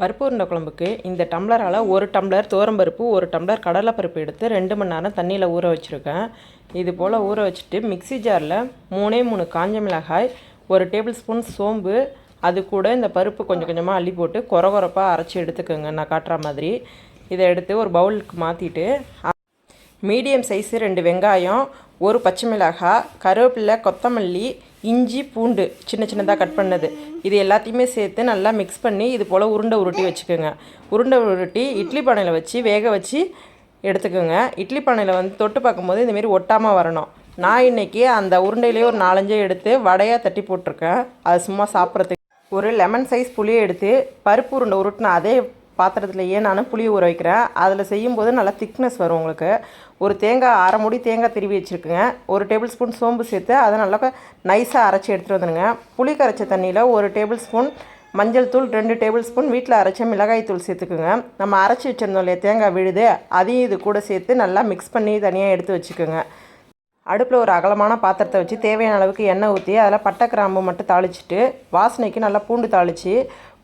பருப்பு உருண்டை குழம்புக்கு இந்த டம்ளரால் ஒரு டம்ளர் தோரம்பருப்பு ஒரு டம்ளர் கடலைப்பருப்பு எடுத்து ரெண்டு மணி நேரம் தண்ணியில் ஊற வச்சுருக்கேன். இது போல் ஊற வச்சுட்டு மிக்ஸி ஜாரில் மூணே மூணு காஞ்ச மிளகாய் ஒரு டேபிள் ஸ்பூன் சோம்பு அது கூட இந்த பருப்பு கொஞ்சம் கொஞ்சமாக அள்ளி போட்டு கொர கொரப்பாக அரைச்சி எடுத்துக்கோங்க. நான் காட்டுற மாதிரி. இதை எடுத்து ஒரு பவுலுக்கு மாற்றிட்டு மீடியம் சைஸு ரெண்டு வெங்காயம் ஒரு பச்சை மிளகாய் கருவேப்பிலை கொத்தமல்லி இஞ்சி பூண்டு சின்ன சின்னதாக கட் பண்ணது. இது எல்லாத்தையுமே சேர்த்து நல்லா மிக்ஸ் பண்ணி இது போல் உருண்டை உருட்டி வச்சுக்கோங்க. உருண்டை உருட்டி இட்லி பானையில் வச்சு வேக வச்சு எடுத்துக்கோங்க. இட்லி பானையில் வந்து தொட்டு பார்க்கும்போது இந்தமாரி ஒட்டாமல் வரணும். நான் இன்றைக்கி அந்த உருண்டையிலேயே ஒரு நாலஞ்சே எடுத்து வடையாக தட்டி போட்டிருக்கேன். அது சும்மா சாப்பிட்றதுக்கு. ஒரு லெமன் சைஸ் புளியை எடுத்து பருப்பு உருண்டை உருட்டின அதே பாத்திரத்துலையே நான் புளி ஊற வைக்கிறேன். அதில் செய்யும்போது நல்லா திக்னஸ் வரும் உங்களுக்கு. ஒரு தேங்காய் அரை மூடி தேங்காய் திருவி வச்சுருக்குங்க. ஒரு டேபிள் ஸ்பூன் சோம்பு சேர்த்து அதை நல்லா நைஸாக அரைச்சி எடுத்துகிட்டு வந்துடுங்க. புளி கரைச்ச தண்ணியில் ஒரு டேபிள் ஸ்பூன் மஞ்சள் தூள் ரெண்டு டேபிள் ஸ்பூன் வீட்டில் அரைச்ச மிளகாய் தூள் சேர்த்துக்குங்க. நம்ம அரைச்சி வச்சுருந்தோம் இல்லையா தேங்காய் விழுது அதையும் இது கூட சேர்த்து நல்லா மிக்ஸ் பண்ணி தனியாக எடுத்து வச்சுக்கோங்க. அடுப்பில் ஒரு அகலமான பாத்திரத்தை வச்சு தேவையான அளவுக்கு எண்ணெய் ஊற்றி அதில் பட்டை கிராம்பு மட்டும் தாளிச்சிட்டு வாசனைக்கு நல்லா பூண்டு தாளித்து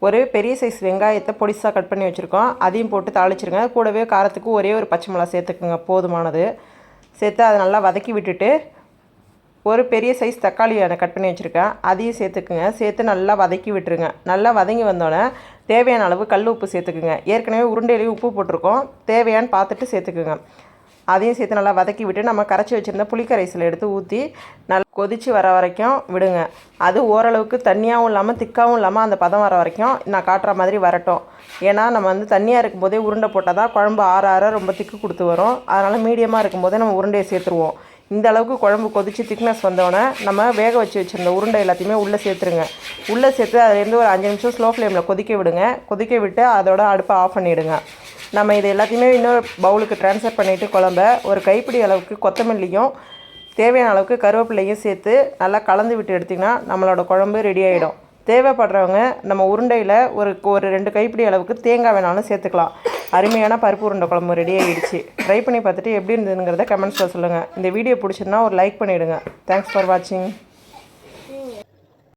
ஒரு பெரிய சைஸ் வெங்காயத்தை பொடிசாக கட் பண்ணி வச்சுருக்கோம். அதையும் போட்டு தாளிச்சிருங்க. கூடவே காரத்துக்கு ஒரே ஒரு பச்சை மிளகா சேர்த்துக்குங்க. போதுமானது. சேர்த்து அதை நல்லா வதக்கி விட்டுட்டு ஒரு பெரிய சைஸ் தக்காளி அதை கட் பண்ணி வச்சுருக்கேன். அதையும் சேர்த்துக்குங்க. சேர்த்து நல்லா வதக்கி விட்டுருங்க. நல்லா வதங்கி வந்தோடனே தேவையான அளவு கல் உப்பு சேர்த்துக்குங்க. ஏற்கனவே உருண்டையிலையும் உப்பு போட்டிருக்கோம். தேவையான்னு பார்த்துட்டு சேர்த்துக்குங்க. அதையும் சேர்த்து நல்லா வதக்கி விட்டு நம்ம கரைச்சி வச்சுருந்த புளிக்கரைசல் எடுத்து ஊற்றி நல்லா கொதித்து வர வரைக்கும் விடுங்க. அது ஓரளவுக்கு தண்ணியாகவும் இல்லாமல் திக்காகவும் இல்லாமல் அந்த பதம் வர வரைக்கும் நான் காட்டுற மாதிரி வரட்டும். ஏன்னா நம்ம வந்து தண்ணியாக இருக்கும்போதே உருண்டை போட்டால் தான் குழம்பு ஆற ஆற ரொம்ப திக்கு கொடுத்து வரும். அதனால் மீடியமாக இருக்கும்போதே நம்ம உருண்டையை சேர்த்துருவோம். இந்த அளவுக்கு குழம்பு கொதித்து திக்னஸ் வந்தோடனே நம்ம வேக வச்சு வச்சுருந்த உருண்டை எல்லாத்தையுமே உள்ளே சேர்த்துருங்க. உள்ளே சேர்த்து அதுலேருந்து ஒரு அஞ்சு நிமிஷம் ஸ்லோ ஃப்ளேமில் கொதிக்க விடுங்க. கொதிக்க விட்டு அதோட அடுப்பை ஆஃப் பண்ணிவிடுங்க நம்ம இது எல்லாத்தையுமே இன்னொரு பவுலுக்கு ட்ரான்ஸ்ஃபர் பண்ணிவிட்டு குழம்ப ஒரு கைப்பிடி அளவுக்கு கொத்தமல்லியும் தேவையான அளவுக்கு கருவேப்பிலையும் சேர்த்து நல்லா கலந்து விட்டு எடுத்திங்கன்னா நம்மளோட குழம்பு ரெடி ஆகிடும் தேவைப்படுறவங்க நம்ம உருண்டையில் ஒரு ஒரு ரெண்டு கைப்பிடி அளவுக்கு தேங்காய் வேணாலும் சேர்த்துக்கலாம். அருமையான பருப்பு உருண்டை குழம்பு ரெடி ஆகிடுச்சு ட்ரை பண்ணி பார்த்துட்டு எப்படி இருந்ததுங்கிறத கமெண்ட்ஸில் சொல்லுங்கள் இந்த வீடியோ பிடிச்சிருந்தா ஒரு லைக் பண்ணிவிடுங்க தேங்க்ஸ் ஃபார் வாட்சிங்